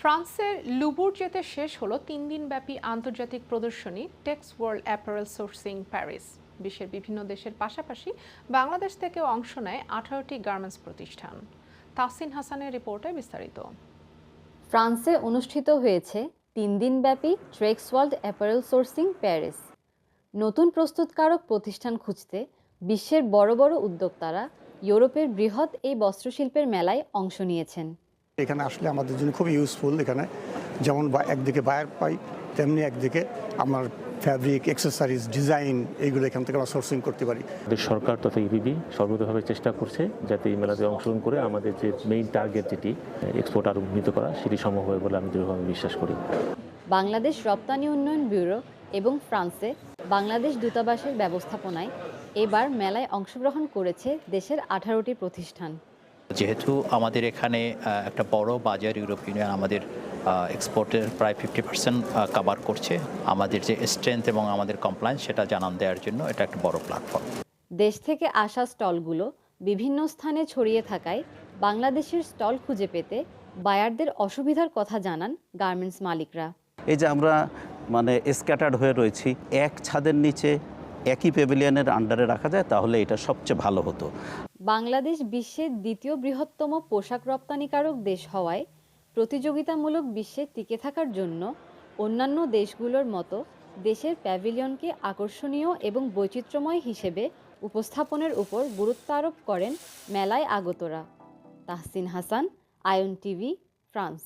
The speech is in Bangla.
ফ্রান্সের লুবুরজেতে শেষ হলো তিন দিনব্যাপী আন্তর্জাতিক প্রদর্শনী Texworld apparel sourcing Paris. বিশ্বের বিভিন্ন দেশের পাশাপাশি বাংলাদেশ থেকেও অংশ নেয় আঠারোটি গার্মেন্টস প্রতিষ্ঠান। তাসিন হাসানের রিপোর্টে বিস্তারিত। ফ্রান্সে অনুষ্ঠিত হয়েছে তিন দিনব্যাপী Texworld apparel sourcing Paris. নতুন প্রস্তুতকারক প্রতিষ্ঠান খুঁজতে বিশ্বের বড় বড় উদ্যোক্তারা ইউরোপের বৃহৎ এই বস্ত্রশিল্পের মেলায় অংশ নিয়েছেন। এখানে আসলে আমাদের জন্য খুব ইউজফুল এখানে। যেমন বা- একদিকে বায়ার পাই তেমনি একদিকে আমার ফ্যাব্রিক এক্সেসরিজ ডিজাইন এইগুলো এখান থেকে আমরা সোর্সিং করতে পারি। আমাদের সরকার তথা ইবিবি সর্বতভাবে চেষ্টা করছে যাতে এই মেলাতে অংশগ্রহণ করে আমাদের যে মেইন টার্গেট যেটি এক্সপোর্ট আরও উন্নীত করা সেটি সম্ভব হবে বলে আমি দৃঢ়ভাবে বিশ্বাস করি। বাংলাদেশ রপ্তানি উন্নয়ন ব্যুরো এবং ফ্রান্সে বাংলাদেশ দূতাবাসের ব্যবস্থাপনায় এবার মেলায় অংশগ্রহণ করেছে দেশের আঠারোটি প্রতিষ্ঠান। যেহেতু আমাদের এখানে একটা বড় বাজার ইউরোপ ইউনিয়ন আমাদের এক্সপোর্টের প্রায় ফিফটি পার্সেন্ট কাভার করছে। আমাদের যে স্ট্রেংথ এবং আমাদের কমপ্লায়েন্স সেটা জানান দেওয়ার জন্য এটা একটা বড় প্ল্যাটফর্ম দেশ থেকে আসা স্টলগুলো বিভিন্ন স্থানে ছড়িয়ে থাকায় বাংলাদেশের স্টল খুঁজে পেতে বায়ারদের অসুবিধার কথা জানান গার্মেন্টস মালিকরা। এই যে আমরা মানে স্ক্যাটার্ড হয়ে রয়েছি এক ছাদের নিচে একই প্যাভিলিয়নের আন্ডারে রাখা যায়, তাহলে এটা সবচেয়ে ভালো হতো। বাংলাদেশ বিশ্বের দ্বিতীয় বৃহত্তম পোশাক রপ্তানিকারক দেশ হওয়ায় প্রতিযোগিতামূলক বিশ্বে টিকে থাকার জন্য অন্যান্য দেশগুলোর মতো দেশের প্যাভিলিয়নকে আকর্ষণীয় এবং বৈচিত্র্যময় হিসেবে উপস্থাপনের উপর গুরুত্ব আরোপ করেন মেলায় আগতরা। তাহসিন হাসান, আয়ন টিভি, ফ্রান্স।